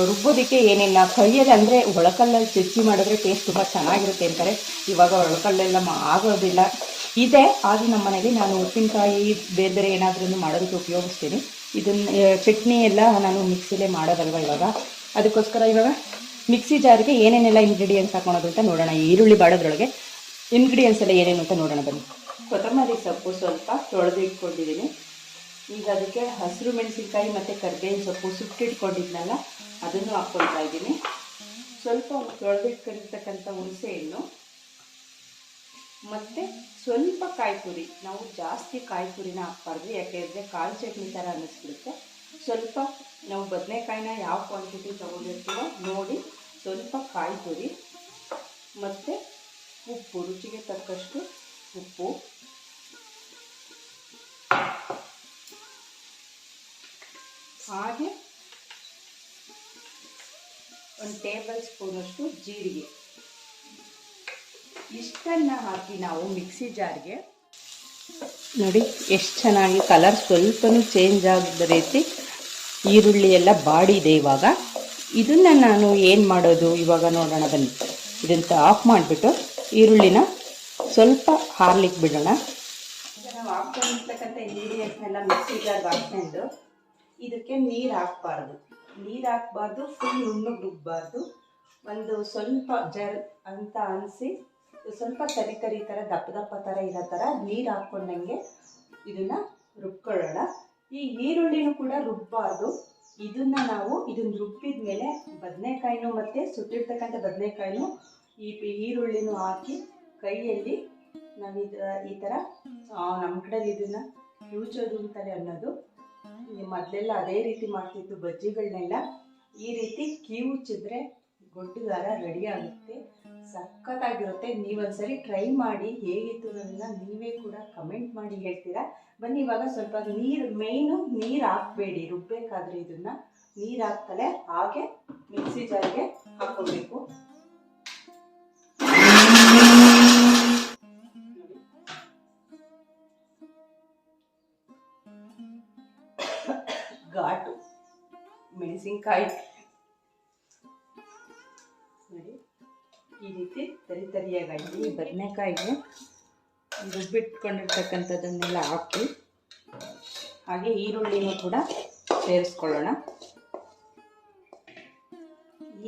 S1: ರುಬ್ಬೋದಕ್ಕೆ ಏನೇನು ಕೈಯಲ್ಲಿ ಅಂದರೆ ಒಳಕಲ್ಲಲ್ಲಿ ಚಚ್ಚಿ ಮಾಡಿದ್ರೆ ಟೇಸ್ಟ್ ತುಂಬ ಚೆನ್ನಾಗಿರುತ್ತೆ ಅಂತಾರೆ. ಇವಾಗ ಒಳಕಲ್ಲೆಲ್ಲ ಆಗೋದಿಲ್ಲ ಇದೆ. ಆದರೂ ನಮ್ಮ ಮನೆಯಲ್ಲಿ ನಾನು ಉಪ್ಪಿನಕಾಯಿ ಬೇರೆ ಬೇರೆ ಏನಾದ್ರೂ ಮಾಡೋದಕ್ಕೆ ಉಪಯೋಗಿಸ್ತೀನಿ. ಇದನ್ನ ಚಟ್ನಿ ಎಲ್ಲ ನಾನು ಮಿಕ್ಸಿಲೇ ಮಾಡೋದಲ್ವ ಇವಾಗ? ಅದಕ್ಕೋಸ್ಕರ ಇವಾಗ ಮಿಕ್ಸಿ ಜಾರಿಗೆ ಏನೇನೆಲ್ಲ ಇಂಗ್ರೀಡಿಯೆಂಟ್ಸ್ ಹಾಕೊಳೋದು ಅಂತ ನೋಡೋಣ. ಈರುಳ್ಳಿ ಬಾಡೋದ್ರೊಳಗೆ ಇಂಗ್ರೀಡಿಯೆಂಟ್ಸ್ ಎಲ್ಲ ಏನೇನು ಅಂತ ನೋಡೋಣ ಬನ್ನಿ. ಕೊತ್ತಂಬರಿ ಸೊಪ್ಪು ಸ್ವಲ್ಪ ತೊಳೆದು ಇಟ್ಕೊಂಡಿದ್ದೀನಿ. ಈಗ ಅದಕ್ಕೆ ಹಸಿರು ಮೆಣಸಿನ್ಕಾಯಿ ಮತ್ತು ಕರ್ಬೇವಿನ ಸೊಪ್ಪು ಸುಟ್ಟಿಟ್ಕೊಂಡಿದ್ನಲ್ಲ ಅದನ್ನು ಹಾಕ್ಕೊಳ್ತಾ ಇದ್ದೀನಿ. ಸ್ವಲ್ಪ ತೊಳೆದಿಟ್ಕೊಂಡಿರ್ತಕ್ಕಂಥ ಹುಣಸೆ ಹಣ್ಣು. ಮತ್ತು ಸ್ವಲ್ಪ ಕಾಯಿ ತುರಿ ನಾವು ಜಾಸ್ತಿ ಕಾಯಿ ತುರಿನ ಹಾಕ್ಬಾರ್ದು, ಯಾಕೆಂದರೆ ಕಾಳು ಚಟ್ನಿ ಥರ ಅನ್ನಿಸ್ಬಿಡುತ್ತೆ. ಸ್ವಲ್ಪ ನಾವು ಬದನೆಕಾಯಿನ ಯಾವ ಕ್ವಾಂಟಿಟಿ ತೊಗೊಂಡಿರ್ತೀವೋ ನೋಡಿ, ಸ್ವಲ್ಪ ಕಾಯಿ ತುರಿ ಮತ್ತು ಉಪ್ಪು, ರುಚಿಗೆ ತಕ್ಕಷ್ಟು ಉಪ್ಪು. ಹಾಗೆ ಒಂದು ಟೇಬಲ್ ಸ್ಪೂನಷ್ಟು ಜೀರಿಗೆ. ಇಷ್ಟನ್ನು ಹಾಕಿ ನಾವು ಮಿಕ್ಸಿ ಜಾರ್ಗೆ. ನೋಡಿ, ಎಷ್ಟು ಚೆನ್ನಾಗಿ ಕಲರ್ ಸ್ವಲ್ಪನೂ ಚೇಂಜ್ ಆಗದ ರೀತಿ ಈರುಳ್ಳಿ ಎಲ್ಲ ಬಾಡಿದೆ ಇವಾಗ. ಇದನ್ನು ನಾನು ಏನು ಮಾಡೋದು? ಇವಾಗ ನೋಡೋಣ, ಬನ್ನಿ. ಇದಂತ ಆಫ್ ಮಾಡಿಬಿಟ್ಟು ಈರುಳ್ಳಿನ ಸ್ವಲ್ಪ ಹಾರ್ಲಿಕ್ಕೆ ಬಿಡೋಣ. ನಾವು ಹಾಕ್ಕೊಂಡಿರ್ತಕ್ಕಂಥ ಇಂಗ್ರೀಡಿಯೆಂಟ್ನೆಲ್ಲ ಮಿಕ್ಸಿ ಜಾರ್ಗೆ ಹಾಕ್ಕೊಂಡು ಇದಕ್ಕೆ ನೀರು ಹಾಕ್ಬಾರ್ದು. ನೀರು ಹಾಕ್ಬಾರ್ದು ಫುಲ್ ನುಣ್ಣಗೆ ರುಬ್ಬಾರ್ದು ಒಂದು ಸ್ವಲ್ಪ ಜರ್ ಅಂತ ಅನಿಸಿ ಸ್ವಲ್ಪ ತರಿ ತರಿ ಥರ ದಪ್ಪ ದಪ್ಪ ಥರ ಇರೋ ಥರ ನೀರು ಹಾಕ್ಕೊಂಡಂಗೆ ಇದನ್ನು ರುಬ್ಕೊಳ್ಳೋಣ. ಈ ಈರುಳ್ಳಿನೂ ಕೂಡ ರುಬ್ಬಾರ್ದು. ಇದನ್ನು ನಾವು ಇದನ್ನ ರುಬ್ಬಿದ ಮೇಲೆ ಬದನೆಕಾಯಿನೂ ಮತ್ತು ಸುಟ್ಟಿರ್ತಕ್ಕಂಥ ಬದನೆಕಾಯಿನೂ ಈ ಈರುಳ್ಳಿನೂ ಹಾಕಿ ಕೈಯಲ್ಲಿ ನಾವು ಈ ಥರ ನಮ್ಮ ಕಡೆಯಲ್ಲಿ ಇದನ್ನು ಕ್ಯೂಚೋದು ಅಂತಾರೆ ಅನ್ನೋದು. ಮೊದಲೆಲ್ಲ ಅದೇ ರೀತಿ ಮಾಡ್ತಿತ್ತು ಬಜ್ಜಿಗಳನ್ನೆಲ್ಲ ಈ ರೀತಿ ಕಿವುಚಿದ್ರೆ ಗೊಡ್ಡುಗಾರ ರೆಡಿ ಆಗುತ್ತೆ, ಸಖತ್ತಾಗಿರುತ್ತೆ. ನೀವೊಂದ್ಸರಿ ಟ್ರೈ ಮಾಡಿ ಹೇಗಿತ್ತು ಅನ್ನೋದನ್ನ ನೀವೇ ಕೂಡ ಕಮೆಂಟ್ ಮಾಡಿ ಹೇಳ್ತೀರಾ? ಬನ್ನಿ, ಇವಾಗ ಸ್ವಲ್ಪ ನೀರು ಮೇಯ್ನು ನೀರು ಹಾಕಬೇಡಿ. ರುಬ್ಬೇಕಾದ್ರೆ ಇದನ್ನ ನೀರು ಹಾಕ್ತಲೇ ಹಾಗೆ ಮಿಕ್ಸಿ ಜಾರಿಗೆ ಹಾಕ್ಕೊಳ್ಬೇಕು ಘಾಟು, ಮೆಣಸಿನ್ಕಾಯಿ. ರೀತಿ ತರಿ ತರಿಯಾಗಿ ಬದನೆಕಾಯಿಗೆ ರುಬ್ಬಿಟ್ಕೊಂಡಿರ್ತಕ್ಕಂಥದ್ದನ್ನೆಲ್ಲ ಹಾಕಿ, ಹಾಗೆ ಈರುಳ್ಳಿನೂ ಕೂಡ ಸೇರಿಸ್ಕೊಳ್ಳೋಣ.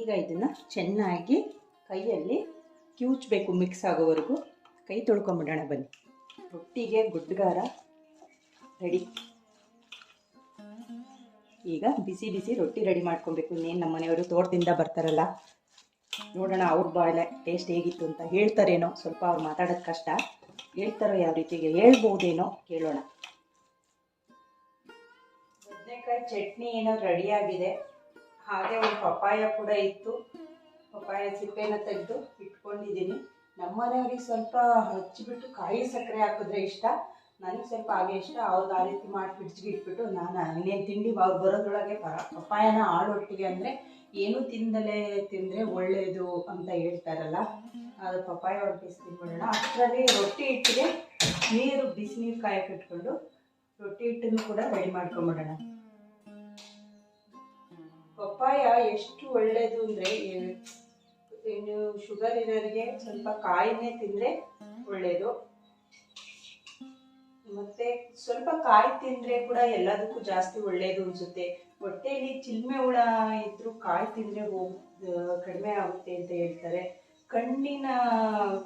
S1: ಈಗ ಇದನ್ನು ಚೆನ್ನಾಗಿ ಕೈಯಲ್ಲಿ ಕಿವುಚಬೇಕು ಮಿಕ್ಸ್ ಆಗೋವರೆಗೂ. ಕೈ ತೊಳ್ಕೊಂಬಿಡೋಣ ಬನ್ನಿ. ರೊಟ್ಟಿಗೆ ಗುಡ್ಗಾರ ರೆಡಿ. ಈಗ ಬಿಸಿ ಬಿಸಿ ರೊಟ್ಟಿ ರೆಡಿ ಮಾಡ್ಕೊಬೇಕು. ಇನ್ನೇನು ನಮ್ಮ ಮನೆಯವರು ತೋಟದಿಂದ ಬರ್ತಾರಲ್ಲ ನೋಡೋಣ ಅವ್ರ ಬಾಯ್ಲೆ ಟೇಸ್ಟ್ ಹೇಗಿತ್ತು ಅಂತ ಹೇಳ್ತಾರೇನೋ, ಸ್ವಲ್ಪ ಅವ್ರು ಮಾತಾಡೋದು ಕಷ್ಟ. ಹೇಳ್ತಾರೋ ಯಾವ ರೀತಿಗೆ ಹೇಳ್ಬೋದೇನೋ ಕೇಳೋಣ. ಬದನೆಕಾಯಿ ಚಟ್ನಿ ಏನೋ ರೆಡಿಯಾಗಿದೆ ಹಾಗೆ ಒಂದು ಪಪ್ಪಾಯ ಕೂಡ ಇತ್ತು. ಪಪ್ಪಾಯ ಸಿಪ್ಪೆನ ತೆಗೆದು ಇಟ್ಕೊಂಡಿದ್ದೀನಿ. ನಮ್ಮನೆಯವ್ರಿಗೆ ಸ್ವಲ್ಪ ಹಚ್ಚಿಬಿಟ್ಟು ಕಾಯಿ ಸಕ್ಕರೆ ಹಾಕಿದ್ರೆ ಇಷ್ಟ. ನನಗೆ ಸ್ವಲ್ಪ ಹಾಗೆ ಇಷ್ಟ. ಅವ್ರಿಗೆ ಆ ರೀತಿ ಮಾಡಿ ಫ್ರಿಡ್ಜ್ಗೆ ಇಟ್ಬಿಟ್ಟು ನಾನು ಇನ್ನೇನು ತಿಂಡಿ ಅವ್ರು ಬರೋದ್ರೊಳಗೆ ಪಪ್ಪಾಯನ ಆಳೊಟ್ಟಿಗೆ ಅಂದರೆ ಏನೂ ತಿಂದಲೇ ತಿಂದರೆ ಒಳ್ಳೆಯದು ಅಂತ ಹೇಳ್ತಾರಲ್ಲ, ಅದು ಪಪ್ಪಾಯ ಒಂದು ಪೀಸ್ ತಿನ್ಬಿಡೋಣ ಅಷ್ಟರಲ್ಲಿ ರೊಟ್ಟಿ ಹಿಟ್ಟಿಗೆ ನೀರು ಬಿಸಿ ನೀರು ಕಾಯಕ್ಕೆ ಇಟ್ಕೊಂಡು ರೊಟ್ಟಿ ಹಿಟ್ಟನ್ನು ಕೂಡ ರೆಡಿ ಮಾಡ್ಕೊಂಬಿಡೋಣ. ಪಪ್ಪಾಯ ಎಷ್ಟು ಒಳ್ಳೆಯದು ಅಂದರೆ ಇನ್ನು ಶುಗರ್ ಇರೋರಿಗೆ ಸ್ವಲ್ಪ ಕಾಯಿನೇ ತಿಂದರೆ ಒಳ್ಳೆಯದು ಮತ್ತೆ ಸ್ವಲ್ಪ ಕಾಯಿ ತಿಂದರೆ ಕೂಡ ಎಲ್ಲದಕ್ಕೂ ಜಾಸ್ತಿ ಒಳ್ಳೆಯದು ಅನಿಸುತ್ತೆ. ಹೊಟ್ಟೆಯಲ್ಲಿ ಚಿಲ್ಮೆ ಹುಳ ಇದ್ರು ಕಾಯಿ ತಿಂದರೆ ಹೋಗ್ ಕಡಿಮೆ ಆಗುತ್ತೆ ಅಂತ ಹೇಳ್ತಾರೆ. ಕಣ್ಣಿನ,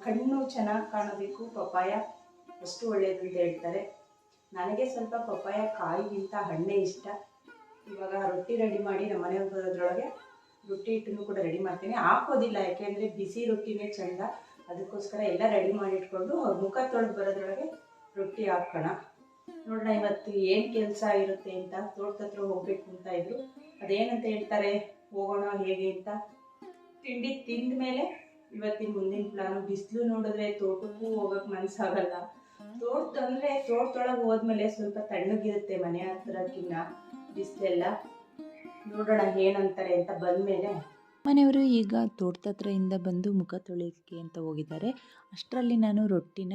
S1: ಕಣ್ಣು ಚೆನ್ನಾಗಿ ಕಾಣಬೇಕು, ಪಪ್ಪಾಯ ಅಷ್ಟು ಒಳ್ಳೆಯದು ಅಂತ ಹೇಳ್ತಾರೆ. ನನಗೆ ಸ್ವಲ್ಪ ಪಪ್ಪಾಯ ಕಾಯಿಗಿಂತ ಹಣ್ಣೆ ಇಷ್ಟ. ಇವಾಗ ರೊಟ್ಟಿ ರೆಡಿ ಮಾಡಿ ನಮ್ಮ ಮನೆ ಬರೋದ್ರೊಳಗೆ ರೊಟ್ಟಿ ಹಿಟ್ಟನ್ನು ಕೂಡ ರೆಡಿ ಮಾಡ್ತೀನಿ. ಹಾಕೋದಿಲ್ಲ, ಯಾಕೆಂದರೆ ಬಿಸಿ ರೊಟ್ಟಿನೇ ಚೆಂದ. ಅದಕ್ಕೋಸ್ಕರ ಎಲ್ಲ ರೆಡಿ ಮಾಡಿ ಇಟ್ಕೊಂಡು ಅವ್ರ ಮುಖ ತೊಳೆದು ಬರೋದ್ರೊಳಗೆ ರೊಟ್ಟಿ ಹಾಕೋಣ. ನೋಡೋಣ ಇವತ್ತು ಏನು ಕೆಲಸ ಇರುತ್ತೆ ಅಂತ ತೋಟದ ಹತ್ರ ಹೋಗ್ಬೇಕು ಅಂತ ಇದ್ರು. ಅದೇನಂತ ಹೇಳ್ತಾರೆ? ಹೋಗೋಣ ಹೇಗೆ ಅಂತ. ತಿಂಡಿ ತಿಂದ ಮೇಲೆ ಇವತ್ತಿನ ಮುಂದಿನ ಪ್ಲಾನು ಬಿಸಿಲು ನೋಡಿದ್ರೆ ತೋಟಕ್ಕೂ ಹೋಗಕ್ಕೆ ಮನಸ್ಸಾಗಲ್ಲ ತೋಟ ಅಂದ್ರೆ ತೋಟದೊಳಗೆ ಹೋದ್ಮೇಲೆ ಸ್ವಲ್ಪ ತಣ್ಣಗಿರುತ್ತೆ ಮನೆ ಹತ್ರಕ್ಕಿನ್ನ ಬಿಸಿಲೆಲ್ಲ. ನೋಡೋಣ ಏನಂತಾರೆ ಅಂತ ಬಂದಮೇಲೆ.
S2: ಮನೆಯವರು ಈಗ ತೋಟದ ಇಂದ ಬಂದು ಮುಖ ತೊಳಿಯೋಕ್ಕೆ ಅಂತ ಹೋಗಿದ್ದಾರೆ. ಅಷ್ಟರಲ್ಲಿ ನಾನು ರೊಟ್ಟಿನ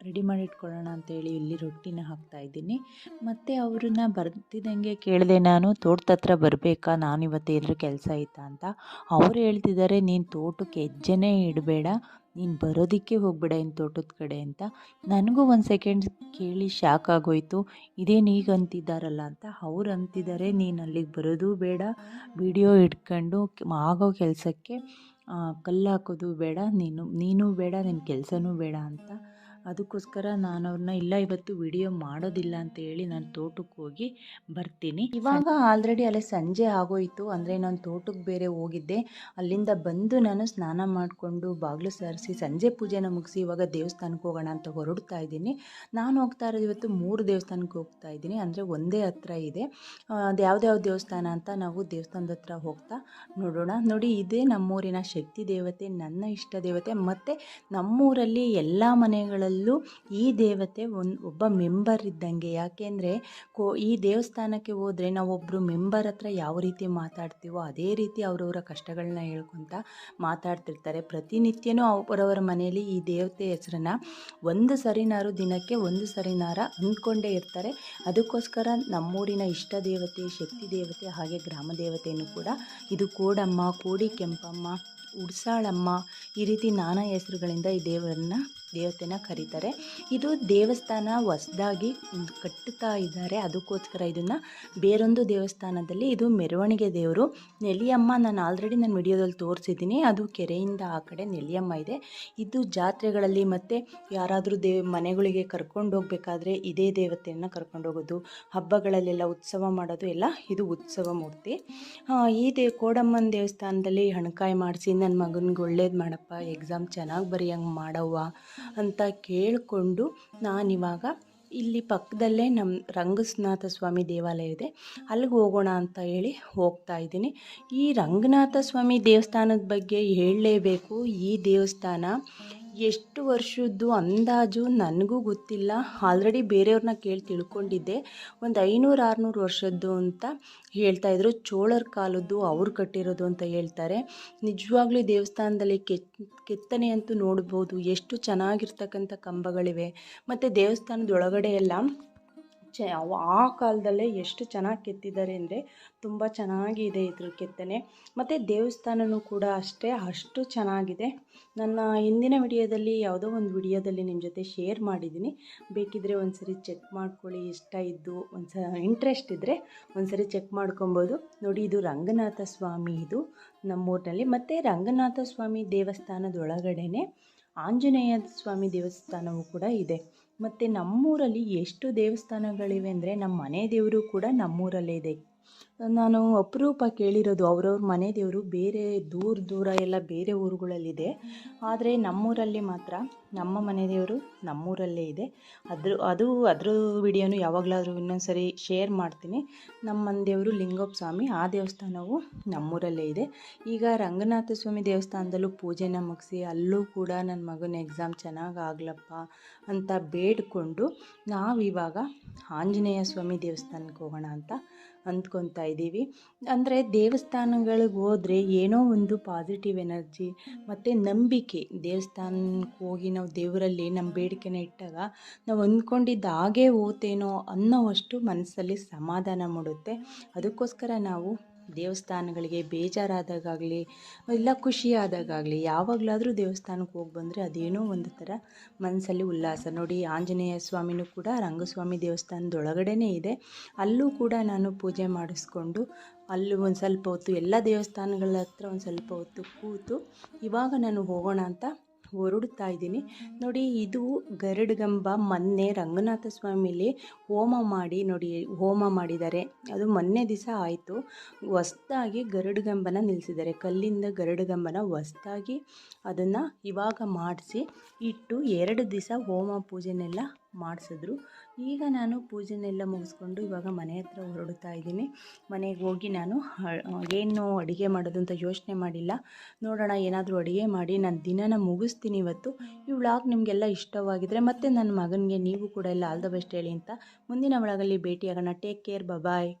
S2: ರೆಡಿ ಮಾಡಿ ಇಟ್ಕೊಳ್ಳೋಣ ಅಂತೇಳಿ ಇಲ್ಲಿ ರೊಟ್ಟಿನ ಹಾಕ್ತಾ ಇದ್ದೀನಿ. ಮತ್ತು ಅವ್ರನ್ನ ಬರ್ತಿದ್ದಂಗೆ ಕೇಳಿದೆ, ನಾನು ತೋಟದ ಹತ್ರ ಬರಬೇಕಾ? ನಾನು ಇವತ್ತು ಏನಾದರೂ ಕೆಲಸ ಐತಾ ಅಂತ. ಅವ್ರು ಹೇಳ್ತಿದ್ದಾರೆ, ನೀನು ತೋಟಕ್ಕೆ ಹೆಜ್ಜೆನೇ ಇಡಬೇಡ. ನೀನು ಬರೋದಕ್ಕೆ ಹೋಗಬೇಡ ಇನ್ನು ತೋಟದ ಕಡೆ ಅಂತ. ನನಗೂ ಒಂದು ಸೆಕೆಂಡ್ ಕೇಳಿ ಶಾಕ್ ಆಗೋಯ್ತು. ಇದೇನು ಈಗ ಅಂತಿದ್ದಾರಲ್ಲ ಅಂತ ಅವ್ರು ಅಂತಿದ್ದಾರೆ, ನೀನು ಅಲ್ಲಿಗೆ ಬರೋದು ಬೇಡ. ವಿಡಿಯೋ ಇಟ್ಕೊಂಡು ಆಗೋ ಕೆಲಸಕ್ಕೆ ಕಲ್ಲು ಹಾಕೋದು ಬೇಡ. ನೀನು ನೀನು ಬೇಡ ನಿನ್ನ ಕೆಲಸನೂ ಬೇಡ ಅಂತ. ಅದಕ್ಕೋಸ್ಕರ ನಾನು ಅವ್ರನ್ನ ಇಲ್ಲ ಇವತ್ತು ವಿಡಿಯೋ ಮಾಡೋದಿಲ್ಲ ಅಂತ ಹೇಳಿ ನಾನು ತೋಟಕ್ಕೆ ಹೋಗಿ ಬರ್ತೀನಿ. ಇವಾಗ ಆಲ್ರೆಡಿ ಅಲ್ಲೇ ಸಂಜೆ ಆಗೋಯಿತು, ಅಂದರೆ ನಾನು ತೋಟಕ್ಕೆ ಬೇರೆ ಹೋಗಿದ್ದೆ. ಅಲ್ಲಿಂದ ಬಂದು ನಾನು ಸ್ನಾನ ಮಾಡಿಕೊಂಡು ಬಾಗಿಲು ಸಾರಿಸಿ ಸಂಜೆ ಪೂಜೆನ ಮುಗಿಸಿ ಇವಾಗ ದೇವಸ್ಥಾನಕ್ಕೆ ಹೋಗೋಣ ಅಂತ ಹೊರಡ್ತಾ ಇದ್ದೀನಿ. ನಾನು ಹೋಗ್ತಾ ಇರೋದು ಇವತ್ತು ಮೂರು ದೇವಸ್ಥಾನಕ್ಕೆ ಹೋಗ್ತಾ ಇದ್ದೀನಿ, ಅಂದರೆ ಒಂದೇ ಹತ್ರ ಇದೆ. ಅದು ಯಾವ್ದ್ಯಾವ ದೇವಸ್ಥಾನ ಅಂತ ನಾವು ದೇವಸ್ಥಾನದ ಹತ್ರ ಹೋಗ್ತಾ ನೋಡೋಣ. ನೋಡಿ, ಇದೇ ನಮ್ಮೂರಿನ ಶಕ್ತಿ ದೇವತೆ, ನನ್ನ ಇಷ್ಟ ದೇವತೆ. ಮತ್ತು ನಮ್ಮೂರಲ್ಲಿ ಎಲ್ಲ ಮನೆಗಳಲ್ಲಿ ದೇವತೆಗಳಲ್ಲೂ ಈ ದೇವತೆ ಒಂದು ಒಬ್ಬ ಮೆಂಬರ್ ಇದ್ದಂಗೆ. ಯಾಕೆಂದರೆ ಕೋ, ಈ ದೇವಸ್ಥಾನಕ್ಕೆ ಹೋದರೆ ನಾವೊಬ್ಬರು ಮೆಂಬರ್ ಹತ್ರ ಯಾವ ರೀತಿ ಮಾತಾಡ್ತೀವೋ ಅದೇ ರೀತಿ ಅವರವರ ಕಷ್ಟಗಳನ್ನ ಹೇಳ್ಕೊತ ಮಾತಾಡ್ತಿರ್ತಾರೆ. ಪ್ರತಿನಿತ್ಯನೂ ಅವರವರ ಮನೆಯಲ್ಲಿ ಈ ದೇವತೆ ಹೆಸರನ್ನ ಒಂದು ಸರಿನಾರು ದಿನಕ್ಕೆ ಒಂದು ಸರಿನಾರ ಅಂದ್ಕೊಂಡೇ ಇರ್ತಾರೆ. ಅದಕ್ಕೋಸ್ಕರ ನಮ್ಮೂರಿನ ಇಷ್ಟ ದೇವತೆ, ಶಕ್ತಿ ದೇವತೆ, ಹಾಗೆ ಗ್ರಾಮ ದೇವತೆಯನ್ನು ಕೂಡ ಇದು ಕೋಡಮ್ಮ, ಕೋಡಿ ಕೆಂಪಮ್ಮ, ಉಡ್ಸಾಳಮ್ಮ ಈ ರೀತಿ ನಾನಾ ಹೆಸರುಗಳಿಂದ ಈ ದೇವರನ್ನ ದೇವತೆನ ಕರೀತಾರೆ. ಇದು ದೇವಸ್ಥಾನ ಹೊಸದಾಗಿ ಕಟ್ಟುತ್ತಾ ಇದ್ದಾರೆ. ಅದಕ್ಕೋಸ್ಕರ ಇದನ್ನು ಬೇರೊಂದು ದೇವಸ್ಥಾನದಲ್ಲಿ ಇದು ಮೆರವಣಿಗೆ ದೇವರು ನೆಲಿಯಮ್ಮ. ನಾನು ಆಲ್ರೆಡಿ ನಾನು ವಿಡಿಯೋದಲ್ಲಿ ತೋರಿಸಿದ್ದೀನಿ. ಅದು ಕೆರೆಯಿಂದ ಆ ಕಡೆ ನೆಲಿಯಮ್ಮ ಇದೆ. ಇದು ಜಾತ್ರೆಗಳಲ್ಲಿ ಮತ್ತು ಯಾರಾದರೂ ದೇ, ಮನೆಗಳಿಗೆ ಕರ್ಕೊಂಡು ಹೋಗಬೇಕಾದ್ರೆ ಇದೇ ದೇವತೆಯನ್ನು ಕರ್ಕೊಂಡು ಹೋಗೋದು, ಹಬ್ಬಗಳಲ್ಲೆಲ್ಲ ಉತ್ಸವ ಮಾಡೋದು ಎಲ್ಲ ಇದು ಉತ್ಸವ ಮೂರ್ತಿ. ಈ ದೇ, ಕೋಡಮ್ಮನ ದೇವಸ್ಥಾನದಲ್ಲಿ ಹಣಕಾಯಿ ಮಾಡಿಸಿ ನನ್ನ ಮಗನಿಗೆ ಒಳ್ಳೇದು ಮಾಡಪ್ಪ ಎಕ್ಸಾಮ್ ಚೆನ್ನಾಗಿ ಬರೆಯಂಗೆ ಮಾಡವ್ವ ಅಂತ ಕೇಳಿಕೊಂಡು ನಾನಿವಾಗ ಇಲ್ಲಿ ಪಕ್ಕದಲ್ಲೇ ನಮ್ಮ ರಂಗಸ್ನಾಥ ಸ್ವಾಮಿ ದೇವಾಲಯ ಇದೆ. ಅಲ್ಲಿಗೆ ಹೋಗೋಣ ಅಂತ ಹೇಳಿ ಹೋಗ್ತಾ ಇದ್ದೀನಿ. ಈ ರಂಗನಾಥ ಸ್ವಾಮಿ ದೇವಸ್ಥಾನದ ಬಗ್ಗೆ ಹೇಳಲೇಬೇಕು. ಈ ದೇವಸ್ಥಾನ ಎಷ್ಟು ವರ್ಷದ್ದು ಅಂದಾಜು ನನಗೂ ಗೊತ್ತಿಲ್ಲ. ಆಲ್ರೆಡಿ ಬೇರೆಯವ್ರನ್ನ ಕೇಳಿ ತಿಳ್ಕೊಂಡಿದ್ದೆ. ಒಂದು ಐನೂರು, ಆರುನೂರು ವರ್ಷದ್ದು ಅಂತ ಹೇಳ್ತಾ ಇದ್ರು. ಚೋಳರ ಕಾಲದ್ದು, ಅವ್ರು ಕಟ್ಟಿರೋದು ಅಂತ ಹೇಳ್ತಾರೆ. ನಿಜವಾಗ್ಲೂ ದೇವಸ್ಥಾನದಲ್ಲಿ ಕೆತ್ ಕೆತ್ತನೆ ಅಂತೂ ನೋಡ್ಬೋದು. ಎಷ್ಟು ಚೆನ್ನಾಗಿರ್ತಕ್ಕಂಥ ಕಂಬಗಳಿವೆ. ಮತ್ತು ದೇವಸ್ಥಾನದ ಒಳಗಡೆ ಎಲ್ಲ ಚ ಆ ಕಾಲದಲ್ಲೇ ಎಷ್ಟು ಚೆನ್ನಾಗಿ ಕೆತ್ತಿದ್ದಾರೆ ಅಂದರೆ ತುಂಬ ಚೆನ್ನಾಗಿದೆ ಇದ್ರ ಕೆತ್ತನೆ. ಮತ್ತು ದೇವಸ್ಥಾನವೂ ಕೂಡ ಅಷ್ಟೇ, ಅಷ್ಟು ಚೆನ್ನಾಗಿದೆ. ನನ್ನ ಹಿಂದಿನ ವಿಡಿಯೋದಲ್ಲಿ ಯಾವುದೋ ಒಂದು ವಿಡಿಯೋದಲ್ಲಿ ನಿಮ್ಮ ಜೊತೆ ಶೇರ್ ಮಾಡಿದ್ದೀನಿ. ಬೇಕಿದ್ದರೆ ಒಂದು ಸರಿ ಚೆಕ್ ಮಾಡ್ಕೊಳ್ಳಿ, ಇಷ್ಟ ಇದ್ದು ಒಂದು ಸ ಇಂಟ್ರೆಸ್ಟ್ ಇದ್ದರೆ ಒಂದು ಸರಿ ಚೆಕ್ ಮಾಡ್ಕೊಬೋದು. ನೋಡಿ, ಇದು ರಂಗನಾಥ ಸ್ವಾಮಿ ಇದು ನಮ್ಮೂರಿನಲ್ಲಿ. ಮತ್ತು ರಂಗನಾಥ ಸ್ವಾಮಿ ದೇವಸ್ಥಾನದ ಒಳಗಡೆನೆ ಆಂಜನೇಯ ಸ್ವಾಮಿ ದೇವಸ್ಥಾನವೂ ಕೂಡ ಇದೆ. ಮತ್ತು ನಮ್ಮೂರಲ್ಲಿ ಎಷ್ಟು ದೇವಸ್ಥಾನಗಳಿವೆ ಅಂದರೆ ನಮ್ಮ ಮನೆ ದೇವರು ಕೂಡ ನಮ್ಮೂರಲ್ಲೇ ಇದೆ. ನಾನು ಅಪರೂಪ ಕೇಳಿರೋದು, ಅವ್ರವ್ರ ಮನೆ ದೇವರು ಬೇರೆ ದೂರ ದೂರ ಎಲ್ಲ ಬೇರೆ ಊರುಗಳಲ್ಲಿದೆ. ಆದರೆ ನಮ್ಮೂರಲ್ಲಿ ಮಾತ್ರ ನಮ್ಮ ಮನೆ ದೇವರು ನಮ್ಮೂರಲ್ಲೇ ಇದೆ. ಅದ್ರ, ಅದು, ಅದ್ರ ವಿಡಿಯೋನು ಯಾವಾಗಲಾದರೂ ಇನ್ನೊಂದು ಸರಿ ಶೇರ್ ಮಾಡ್ತೀನಿ. ನಮ್ಮ ಮನೆ ದೇವರು ಲಿಂಗಪ್ಪ ಸ್ವಾಮಿ ಆ ದೇವಸ್ಥಾನವು ನಮ್ಮೂರಲ್ಲೇ ಇದೆ. ಈಗ ರಂಗನಾಥ ಸ್ವಾಮಿ ದೇವಸ್ಥಾನದಲ್ಲೂ ಪೂಜೆನ ಮುಗಿಸಿ ಅಲ್ಲೂ ಕೂಡ ನನ್ನ ಮಗನ ಎಕ್ಸಾಮ್ ಚೆನ್ನಾಗಿ ಆಗ್ಲಪ್ಪ ಅಂತ ಬೇಡಿಕೊಂಡು ನಾವಿವಾಗ ಆಂಜನೇಯ ಸ್ವಾಮಿ ದೇವಸ್ಥಾನಕ್ಕೆ ಹೋಗೋಣ ಅಂತ ಅಂದ್ಕೊತಾ ಇದ್ದೀವಿ. ಅಂದರೆ ದೇವಸ್ಥಾನಗಳಿಗೆ ಹೋದರೆ ಏನೋ ಒಂದು ಪಾಸಿಟಿವ್ ಎನರ್ಜಿ ಮತ್ತು ನಂಬಿಕೆ. ದೇವಸ್ಥಾನಕ್ಕೆ ಹೋಗಿ ನಾವು ದೇವರಲ್ಲಿ ನಮ್ಮ ಬೇಡಿಕೆನ ಇಟ್ಟಾಗ ನಾವು ಅಂದ್ಕೊಂಡಿದ್ದ ಹಾಗೆ ಹೋತೇನೋ ಅನ್ನೋವಷ್ಟು ಮನಸ್ಸಲ್ಲಿ ಸಮಾಧಾನ ಮೂಡುತ್ತೆ. ಅದಕ್ಕೋಸ್ಕರ ನಾವು ದೇವಸ್ಥಾನಗಳಿಗೆ ಬೇಜಾರಾದಾಗಲಿ ಇಲ್ಲ ಖುಷಿಯಾದಾಗಲಿ ಯಾವಾಗಲಾದರೂ ದೇವಸ್ಥಾನಕ್ಕೆ ಹೋಗಿ ಬಂದರೆ ಅದೇನೋ ಒಂದು ಥರ ಮನಸ್ಸಲ್ಲಿ ಉಲ್ಲಾಸ. ನೋಡಿ, ಆಂಜನೇಯ ಸ್ವಾಮಿನೂ ಕೂಡ ರಂಗಸ್ವಾಮಿ ದೇವಸ್ಥಾನದ ಒಳಗಡೆನೇ ಇದೆ. ಅಲ್ಲೂ ಕೂಡ ನಾನು ಪೂಜೆ ಮಾಡಿಸ್ಕೊಂಡು ಅಲ್ಲೂ ಒಂದು ಸ್ವಲ್ಪ ಹೊತ್ತು ಎಲ್ಲ ದೇವಸ್ಥಾನಗಳ ಹತ್ರ ಒಂದು ಸ್ವಲ್ಪ ಹೊತ್ತು ಕೂತು ಇವಾಗ ನಾನು ಹೋಗೋಣ ಅಂತ ಹೊರಡ್ತಾ ಇದ್ದೀನಿ. ನೋಡಿ, ಇದು ಗರುಡಗಂಬ ಮೊನ್ನೆ ರಂಗನಾಥ ಸ್ವಾಮಿಲಿ ಹೋಮ ಮಾಡಿ, ನೋಡಿ, ಹೋಮ ಮಾಡಿದ್ದಾರೆ. ಅದು ಮೊನ್ನೆ ದಿವಸ ಆಯಿತು. ಹೊಸ್ದಾಗಿ ಗರುಡಗಂಬನ ನಿಲ್ಲಿಸಿದ್ದಾರೆ ಕಲ್ಲಿಂದ ಗರುಡಗಂಬನ ಹೊಸ್ದಾಗಿ ಅದನ್ನು ಇವಾಗ ಮಾಡಿಸಿ, ಇಟ್ಟು ಎರಡು ದಿವಸ ಹೋಮ ಪೂಜೆನೆಲ್ಲ ಮಾಡಿಸಿದ್ರು. ಈಗ ನಾನು ಪೂಜೆನೆಲ್ಲ ಮುಗಿಸ್ಕೊಂಡು ಇವಾಗ ಮನೆ ಹತ್ರ ಹೊರಡ್ತಾ ಇದ್ದೀನಿ. ಮನೆಗೆ ಹೋಗಿ ನಾನು ಏನು ಅಡುಗೆ ಮಾಡೋದು ಅಂತ ಯೋಚನೆ ಮಾಡಿಲ್ಲ. ನೋಡೋಣ, ಏನಾದರೂ ಅಡುಗೆ ಮಾಡಿ ನಾನು ದಿನನ ಮುಗಿಸ್ತೀನಿ ಇವತ್ತು. ಈ ವ್ಲಾಗ್ ನಿಮಗೆಲ್ಲ ಇಷ್ಟವಾಗಿದ್ದರೆ ಮತ್ತು ನನ್ನ ಮಗನಿಗೆ ನೀವು ಕೂಡ ಎಲ್ಲ ಆಲ್ ದ ಬೆಸ್ಟ್ ಹೇಳಿ ಅಂತ ಮುಂದಿನ ವ್ಲಾಗಲ್ಲಿ ಭೇಟಿಯಾಗೋಣ. Take care bye